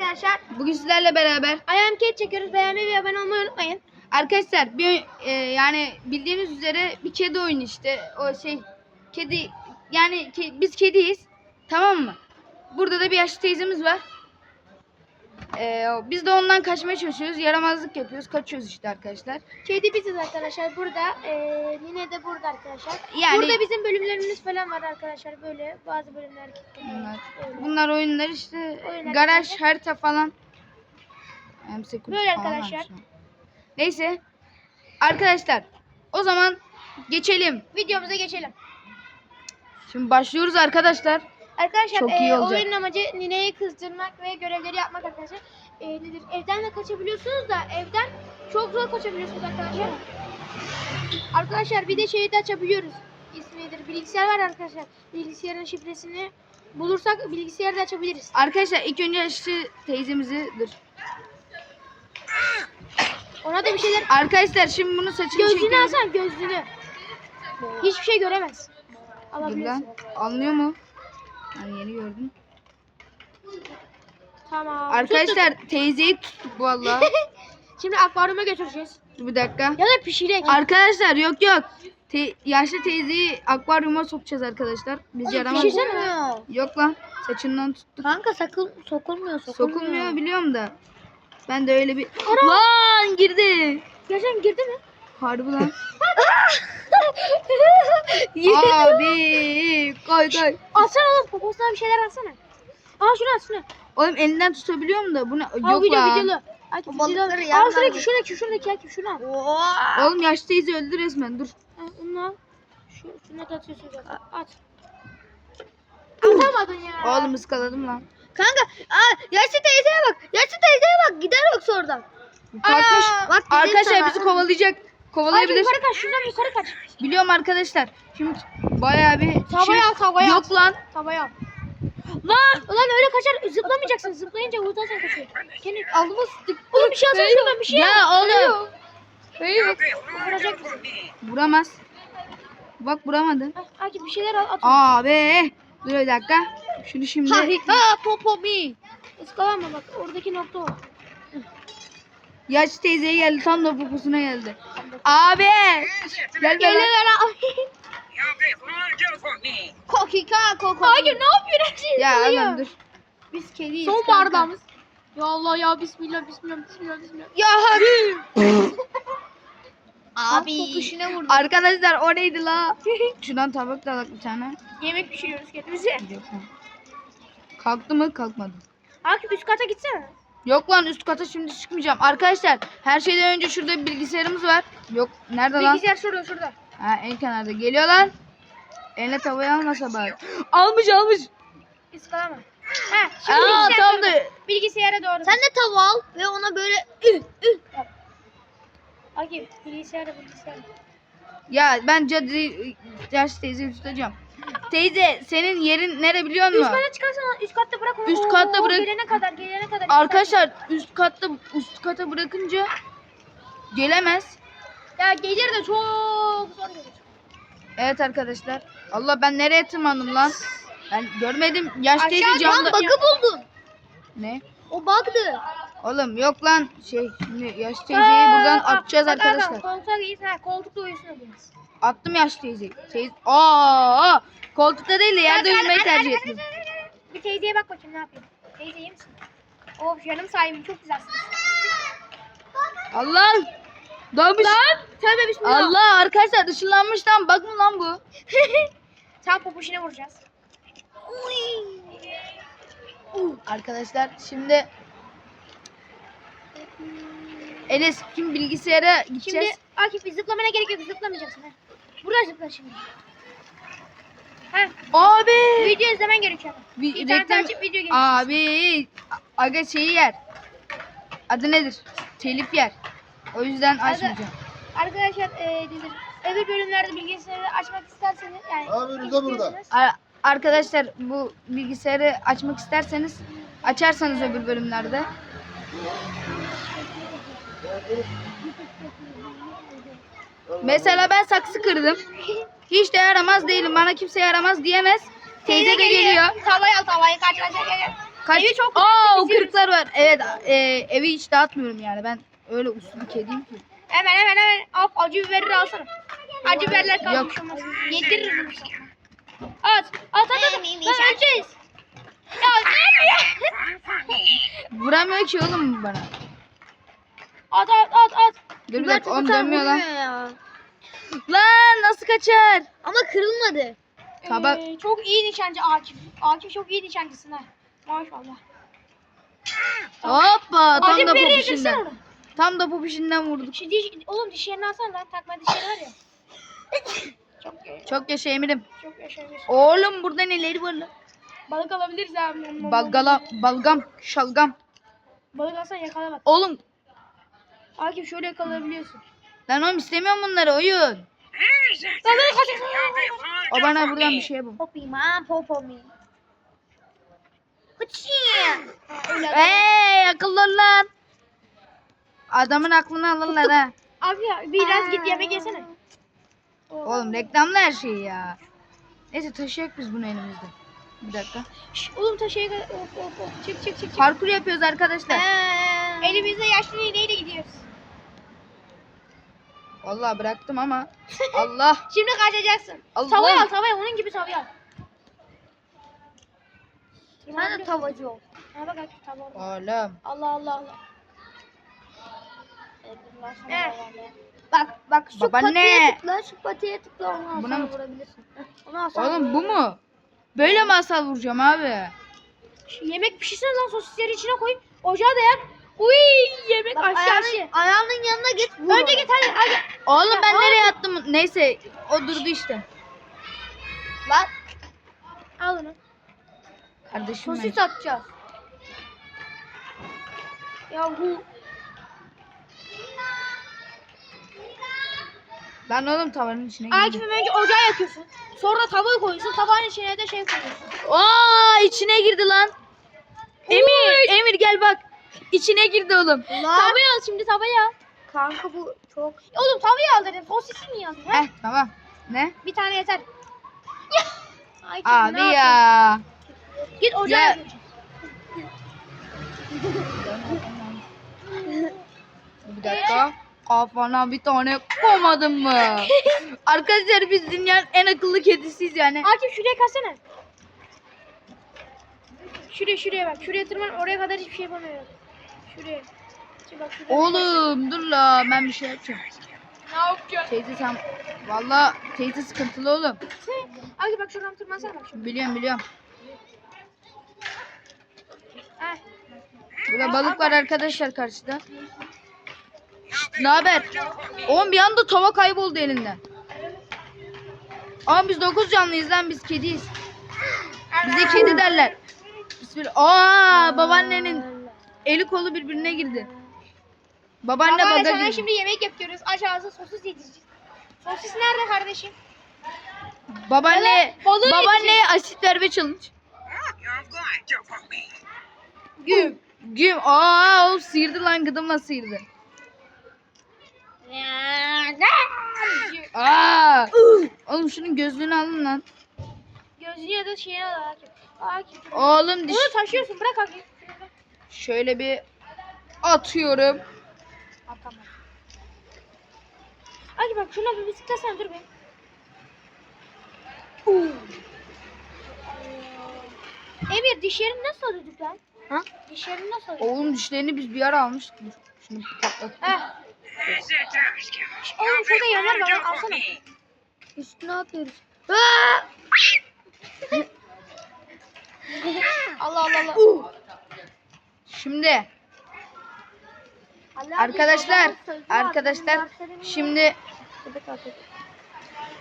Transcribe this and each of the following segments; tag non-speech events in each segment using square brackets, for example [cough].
arkadaşlar. Bugün sizlerle beraber Ayağım Kate çekiyoruz. Beğenmeyi ve abone olmayı unutmayın. arkadaşlar bir e, yani bildiğiniz üzere bir kedi oyunu işte o şey kedi yani ke- biz kediyiz tamam mı? Burada da bir yaşlı teyzemiz var. E, biz de ondan kaçmaya çalışıyoruz. Yaramazlık yapıyoruz. Kaçıyoruz işte arkadaşlar. Kedi biziz arkadaşlar burada. Ee, Nine de burada arkadaşlar. Yani- Burada bizim bölümlerimiz falan var arkadaşlar. Böyle bazı bölümler. Bunlar, Öyle. bunlar oyunlar işte Oyunlar garaj arkadaşlar. harita falan. Hem security Böyle falan arkadaşlar. varmış ya. Neyse. Arkadaşlar o zaman geçelim. Videomuza geçelim. Şimdi başlıyoruz arkadaşlar. Arkadaşlar Çok iyi e, olacak. oyunun amacı Nine'yi kızdırmak ve görevleri yapmak arkadaşlar. E, nedir? Evden de kaçabiliyorsunuz da evden çok zor kaçabiliyorsunuz arkadaşlar. Arkadaşlar bir de şeyi de açabiliyoruz. İsmi nedir? Bilgisayar var arkadaşlar. Bilgisayarın şifresini bulursak bilgisayarı da açabiliriz. Arkadaşlar ilk önce yaşlı teyzemizi dur. Ona da bir şeyler... Arkadaşlar şimdi bunu saçını Gözlüğünü çekiyoruz. alsana gözlüğünü. Hiçbir şey göremez. Dur Alabilirsin. Anlıyor mu? Ben yeni gördüm. Tamam. Arkadaşlar teyzeyi tuttuk valla. [laughs] Şimdi akvaryuma götüreceğiz. Dur bir dakika. Ya da pişirek. Arkadaşlar yok yok. Te- yaşlı teyzeyi akvaryuma sokacağız arkadaşlar. Biz yaramaz. Pişirsene. Yok lan. Saçından tuttuk. Kanka sakın sokulmuyor Sokulmuyor biliyorum da. Ben de öyle bir... Lan girdi. Gerçekten girdi mi? Harbi lan. [laughs] Abi koy koy. Alsana oğlum poposuna bir şeyler alsana. Aa şunu al şunu. Oğlum elinden tutabiliyorum da bu ne? Al Yok video lan. videolu. Ay, O balıkları videolu. Al şuradaki al. şuradaki şuradaki Akif şunu al. Oğlum yaşlı teyze öldü resmen dur. Ha, onu al. Şu, şunu da atıyorsun zaten. At. Atamadın ya. Oğlum ıskaladım lan. Kanka aa, yaşlı teyzeye bak. Yaşlı teyzeye bak. Gider yoksa oradan. Kalkmış. bak Arkadaşlar sana. bizi kovalayacak. Ay, Kovalayabilir. yukarı kaç şuradan yukarı kaç. Biliyorum arkadaşlar. Şimdi bayağı bir Tavaya al, tavaya al. Yok lan. Tavaya al. Lan! Ulan öyle kaçar zıplamayacaksın. Zıplayınca vurtasan kaçıyor. Kendi alnıma sıktık. Oğlum bir şey alsana şuradan bir şey al. Ya oğlum. Vuracak mısın? Vuramaz. Bak vuramadı. Ah, Akif bir şeyler al at. Abi. Dur bir dakika. Şunu şimdi. Ha popo mi. Iskalanma bak oradaki nokta o. Yaşlı teyzeye geldi. Tam da poposuna geldi. Abi. Gel gel. Geliyorlar ha. [laughs] Kokika koko. Hayır ne yapıyor her şeyi Ya oğlum dur. Biz kediyiz. Son kanka. bardağımız. Ya Allah ya bismillah bismillah bismillah bismillah. Ya [laughs] abi. Abi. Arkadaşlar o neydi la? [laughs] Şuradan tabak da alak bir tane. Yemek pişiriyoruz kendimize. Yok? Kalktı mı? Kalkmadı. Akif üst kata gitsene. Yok lan üst kata şimdi çıkmayacağım. Arkadaşlar her şeyden önce şurada bir bilgisayarımız var. Yok nerede lan? Bilgisayar şurada şurada. Ha en kenarda geliyorlar. Eline tavayı almasa bari. Almış almış. Iskalama. Ha şimdi Aa bilgisayara tam doğru. da. Bilgisayara doğru. Sen de tava al ve ona böyle üh üh. Akif bilgisayara bilgisayara. Ya ben cadı yaş teyzeyi tutacağım. Teyze senin yerin nere biliyor Üst musun? kata çıkarsan üst katta bırak onu. Üst katta bırak. Gelene kadar gelene kadar. Arkadaşlar üst katta üst kata bırakınca gelemez. Ya gelir de çok zor gelir. Evet arkadaşlar. Allah ben nereye tırmandım lan? Ben görmedim. Yaş teyze Aşağı camda. lan bug'ı buldun. Ne? O bug'dı. Oğlum yok lan. Şey şimdi yaş teyzeyi buradan atacağız bak, arkadaşlar. Koltuğa git. Ha koltukta uyusun biraz. Attım yaş teyzeyi. Teyze... Aa, koltukta değil de yerde uyumayı tercih ettim. Bir teyzeye bak bakayım ne yapayım. Teyze iyi misin? Of canım sahibim çok güzelsiniz. Allah! Doğmuş. Tövbe bismillah. Allah arkadaşlar ışınlanmış lan. Bak mı lan bu? [laughs] Tam popuşuna vuracağız. Arkadaşlar şimdi Enes şimdi bilgisayara gideceğiz. Şimdi Akif bir zıplamana gerek yok zıplamayacaksın. Ha. Burada zıpla şimdi. Ha, Abi! video izlemen gerekiyor. Bir İnternete reklam... açıp video geçeceğiz. Abi! Aga şeyi yer. Adı nedir? Telif yer. O yüzden açmayacağım. Arkadaşlar e, nedir? Öbür bölümlerde bilgisayarı açmak isterseniz yani Abi Rıza burada. istiyorsanız- Ar- Arkadaşlar bu bilgisayarı açmak isterseniz açarsanız öbür bölümlerde. Mesela ben saksı kırdım. Hiç de yaramaz değilim. Bana kimse yaramaz diyemez. Teyze de geliyor. Tavayı al tavayı kaç kaç kaç kaç. Kaç? Evi çok Aa o kırıklar var. Evet e, evi hiç dağıtmıyorum yani. Ben öyle uslu bir kediyim ki. Hemen hemen hemen. Al acı biberi alsana. Acı biberler kalmış Yok. sana. At. At at at. Lan öleceğiz. Ya ne Vuramıyor ki oğlum bana. At at at at. Dur bir dakika oğlum dönmüyor lan. ya. Lan nasıl kaçar? Ama kırılmadı. Tabak. Ee, çok iyi nişancı Akif. Akif çok iyi nişancısın ha. Maşallah. Hoppa tam Acı da popişinden. Tam da popişinden vurduk. Şu diş, oğlum dişlerini alsana lan. Takma dişleri var ya. [laughs] çok Çok yaşa emirim. çok yaşayabilirsin. Oğlum burada neleri var lan? Balık alabiliriz abi. Balgala, balgam, şalgam. Balık alsan yakalamaz. Oğlum Akif şöyle yakalayabiliyorsun. lan oğlum istemiyorum bunları oyun. Lan balık kaçırsın. O bana buradan bir şey yapın. Popi ma popomi. Hıçı. Hey akıllı lan. Adamın aklını alırlar ha. [laughs] Abi ya biraz git yemek yesene. Oğlum reklamlı her şey ya. Neyse taşıyak biz bunu elimizde. Bir dakika. Şş, oğlum taşıya of of of. Çık çık çık. çık. Parkur yapıyoruz arkadaşlar. Ee, Elimizde yaşlı iğneyle gidiyoruz. Vallahi bıraktım ama. [laughs] Allah. Şimdi kaçacaksın. Allah. Tavayı al tavayı onun gibi tavayı al. Sen de tavacı ol. Ha bak tava. Oğlum. Allah Allah Allah. Eh. Bak bak şu Babaanne. patiye tıkla şu patiye tıkla Buna sonra mı- vurabilirsin. Onu alsana. Oğlum bu mu? Böyle mi asal vuracağım abi? Yemek pişirsene lan sosisleri içine koy. Ocağa da yak. Uy yemek Bak, aşağı ayağının, yanına git vur. Önce git hadi hadi. Oğlum ben nereye attım? Neyse o durdu işte. Lan Al onu. Kardeşim sosis ben. atacağız. Ya Lan oğlum tavanın içine girdim. Akif'im önce ocağı yakıyorsun. Sonra tavayı koyuyorsun. Tavağın içine de şey koyuyorsun. Aa içine girdi lan. Emir, Emir gel bak. İçine girdi oğlum. Lan Tavayı al şimdi tavayı al. kanka bu çok Oğlum tavayı al dedim. Sosisi niye aldın? Heh tamam. Ne? Bir tane yeter. Ya. Akif, ne Abi yapıyorsun? ya. Git ocağa Ya. yakıyorsun. Bir dakika. Kafana bir tane koymadın mı? [laughs] Arkadaşlar biz dünyanın en akıllı kedisiyiz yani. Akif şuraya kaçsana. Şuraya şuraya bak. Şuraya tırman. Oraya kadar hiçbir şey yapamıyorum. Şuraya. Şimdi bak şuraya. Oğlum dur la ben bir şey yapacağım. Ne yapacaksın? Teyze sen valla teyze sıkıntılı oğlum. Akif bak şuradan tırmansana bak. Şuradan. Biliyorum biliyorum. Heh. Burada balık var arkadaşlar karşıda. Ne haber? Oğlum bir anda tava kayboldu elinden. Ama biz 9 canlıyız lan biz kediyiz. Bize kedi derler. Bismillah. Aa babaannenin eli kolu birbirine girdi. Babaanne Babaanne baga sana girdi. şimdi yemek yapıyoruz. Aç ağzı sosis yedireceğiz. Sosis nerede kardeşim? Babaanne Evet, balığı babaanne asit verme challenge. Güm. Güm. Aa o sıyırdı lan gıdımla sıyırdı. Aa! Oğlum şunun gözlüğünü alın lan. Gözlüğü ya da şeyini al Akif. Akif. Oğlum diş. Bunu taşıyorsun. Bırak Akif. Şöyle bir atıyorum. Atamam. Akif bak şuna bir bisiklet sen dur be. Emir dişlerini nasıl alıyorduk lan? Ha? Dişlerini nasıl alıyorduk? Oğlum dişlerini biz bir ara almıştık. Şunu patlat. Heh. Oğlum şurada yanar var alsana. Üstüne atıyoruz. Allah Allah Allah. Şimdi Allah arkadaşlar arkadaşlar şimdi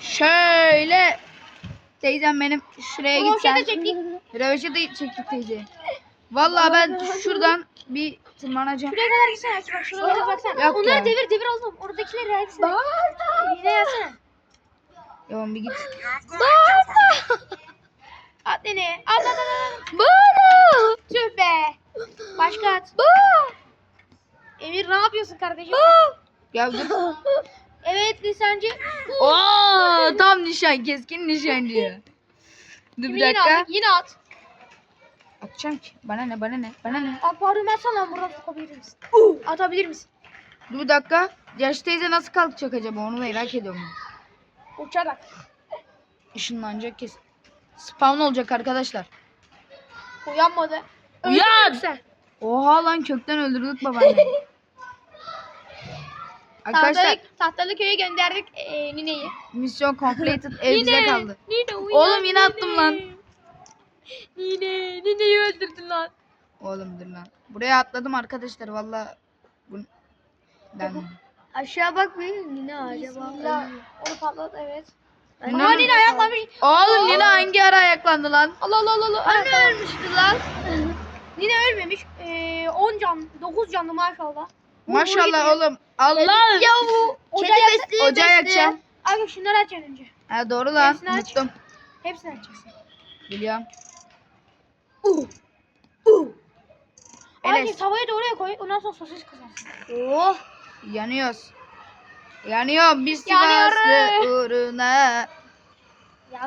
şöyle teyzem benim şuraya gitsen. çektik. Röveşe de çektik teyze. Vallahi ben şuradan bir tırmanacağım. Şuraya kadar gitsene bak şuralara baksana. Onları devir devir oğlum. Oradakileri hepsini. Yine yazsana. Yaman bir git. At nene. At at at at. Bana! Tüh be. Başka at. Emir ne yapıyorsun kardeşim? Ya dur. [laughs] evet lisancı. Oo, tam nişan keskin nişancı. Dur bir yine dakika. at. Yine at. atacağım ki? Bana ne bana ne bana ne? Atsana lan buradan sokabilir misin? Uh, atabilir misin? Dur bir dakika. Yaşlı teyze nasıl kalkacak acaba onu merak ediyorum. Uçarak. Işınlanacak kesin. Spawn olacak arkadaşlar. Uyanmadı. Uyan! Sen. Oha lan kökten öldürdük babaanneyi. [laughs] arkadaşlar Tahtalı, tahtalı köye gönderdik ee, nineyi. misyon completed [laughs] ev bize kaldı. Nine uyan. Oğlum yine attım lan. Nine, nineyi öldürdün lan. Oğlum dur lan. Buraya atladım arkadaşlar valla. Bu... Ben... Aşağı bak bir Nine acaba. Bismillah. Onu patlat evet. Ne Aa oldu? Nine ayaklamış. Oğlum yine hangi ara ayaklandı lan? Allah Allah Allah Allah. Anne ölmüştü lan. [laughs] Nine ölmemiş. Ee, 10 can, 9 canlı maşallah. Vur Maşallah oğlum. Allah. Ya bu ocağı besliyor Ocağı yakacağım. Abi şunları açacaksın önce. Ha doğru lan. Hepsini aç. Unuttum. Hepsini açacaksın. Biliyorum. Abi Enes. tavayı da oraya koy. Ondan sonra sosis kızarsın. Oh. Yanıyoruz. Yanıyor biz Yanıyorum. Sivaslı uğruna.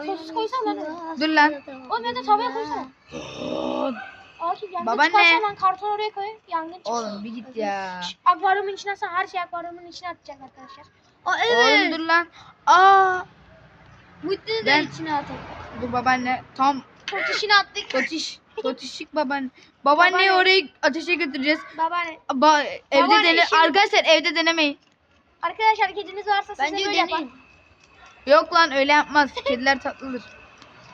Sosis koysana lan. Dur lan. Oğlum ya da tavaya koysana. [gasps] Akif yangın Babaanne. çıkarsan lan karton oraya koy. Yangın çıksın. Oğlum bir git ya. Şş, Akvaryumun içine atsan her şey akvaryumun içine atacak arkadaşlar. Aa Oğlum evet. dur lan. Aa. Mutlu'yu da Ben- içine atalım. Dur babaanne. Tam Çok attık. totiş. Totişik babaanne. Babaanneyi Babaanne. oraya ateşe götüreceğiz. Babaanne. Ba evde Babaanne dene şimdi- arkadaşlar evde denemeyin. Arkadaşlar kediniz varsa size Bence böyle yapar. Yok lan öyle yapmaz. Kediler tatlıdır.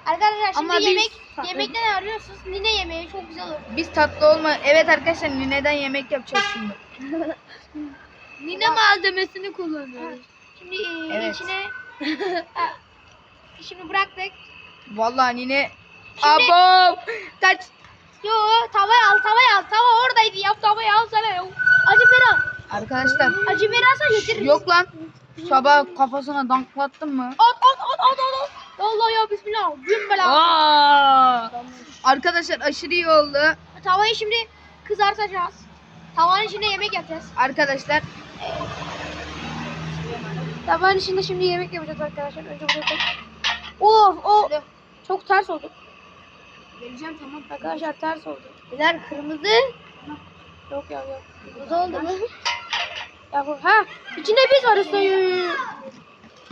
Arkadaşlar şimdi Ama yemek yemekten ne arıyorsunuz? Nine yemeği çok güzel olur. Biz tatlı olma. Evet arkadaşlar nineden yemek yapacağız şimdi. [laughs] Nine malzemesini kullanıyoruz. Şimdi e, Evet. içine [laughs] şimdi bıraktık. Vallahi nine Şimdi- Abo! Kaç. Yo tavayı al tavayı al. Tava oradaydı ya tavayı al sana ya. Acı al. Arkadaşlar Acı biber alsa götürürüz. yok lan. Sabah kafasına danklattın mı? At at at at at. at. Allah ya bismillah. Gün bela. Arkadaşlar aşırı iyi oldu. Tavayı şimdi kızartacağız. Tavanın içinde yemek yapacağız. Arkadaşlar Tavanın içinde şimdi yemek yapacağız arkadaşlar. Önce buraya koy. Of o çok ters oldu. Vereceğim tamam. Arkadaşlar ters oldu. Biber kırmızı. Yok ya yok. Kırmızı oldu mu? Ya bu ha içinde biz varız.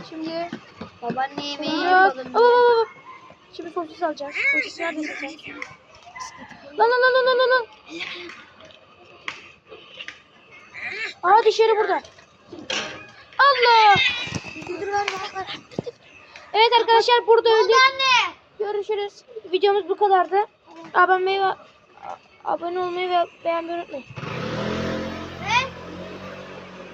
Şimdi Babaanne yemeği Alacağız. yapalım. Hop. Şimdi sosis alacağız. Sosis nerede alacağız? Lan lan lan lan lan lan. Aa dışarı burada. Allah. Evet arkadaşlar burada öldük. Görüşürüz. Videomuz bu kadardı. Abone, abone olmayı ve beğenmeyi unutmayın.